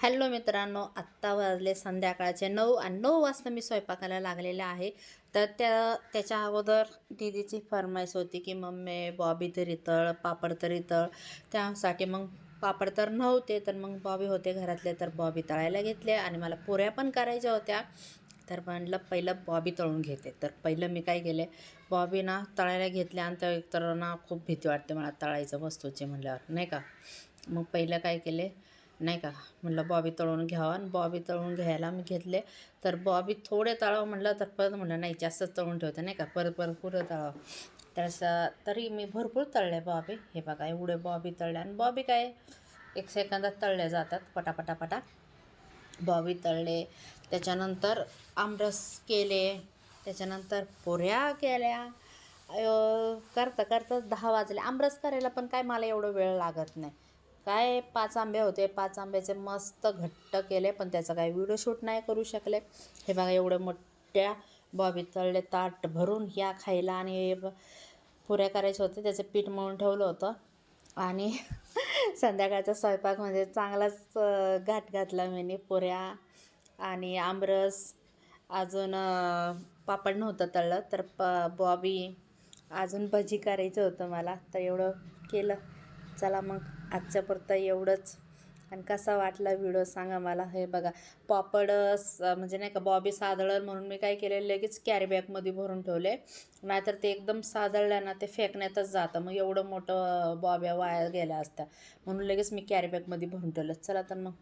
Hello मित्रांनो आत्ता वाजले संध्याकाळचे नऊ आणि नऊ वाजता मी स्वयंपाकाला लागलेले आहे. तर त्या त्याच्या अगोदर दीदीची फरमाईश होती की मम्मी बॉबी तरी तळ पापड तरी तळ. त्यासाठी मग पापड तर नव्हते तर मग बॉबी होते घरातले तर बॉबी तळायला घेतले आणि मला पुऱ्या पण करायच्या होत्या. तर म्हणलं पहिलं बॉबी तळून घेते. तर पहिलं मी काय केले बॉबी ना तळायला घेतल्या आणि तर तर ना खूप भीती वाटते मला तळायचं वस्तूची म्हणल्यावर नाही का? मग पहिलं काय केले नाही का? म्हणलं बॉबी तळून घ्यावं. आणि बॉबी तळून घ्यायला मी घेतले. तर बॉबी थोडे तळावं म्हटलं तर परत म्हणलं नाही जास्तच तळून ठेवते. नाही का? परत परत पुरं तळावं. तर तरी मी भरपूर तळले बॉबी. हे बघा एवढे बॉबी तळल्या आणि बॉबी काय एक सेकंदात तळल्या जातात पटापटापटा. बॉबी तळले. त्याच्यानंतर आमरस केले. त्याच्यानंतर पोऱ्या केल्या. करता करता दहा वाजले. आमरस करायला पण काय मला एवढं वेळ लागत नाही. काय पाच आंबे होते? पाच आंब्याचे मस्त घट्ट केले पण त्याचा काय व्हिडिओ शूट नाही करू शकले. हे बघा एवढे मोठ्या बॉबी तळले ताट भरून ह्या खायला आणि हे पुऱ्या करायचे होते त्याचं पीठ मळून ठेवलं होतं. आणि संध्याकाळचा स्वयंपाक म्हणजे चांगलाच घाट घातला मी पुऱ्या आणि आमरस. अजून पापड नव्हतं तळलं तर प बॉबी अजून भजी करायचं होतं मला तर एवढं केलं. चला मग आजच्या पुरतं एवढंच. आणि कसा वाटला व्हिडिओ सांगा मला. हे बघा पापड स- म्हणजे नाही का बॉबी सादळल म्हणून मी काय केले लगेच कॅरीबॅगमध्ये भरून ठेवले. नाहीतर ते एकदम सादळल्या ना ते फेकण्यातच जातं. मग एवढं मोठं बॉब्या वाया गेल्या असत्या. म्हणून लगेच मी कॅरीबॅगमध्ये भरून ठेवलं. चला तर मग.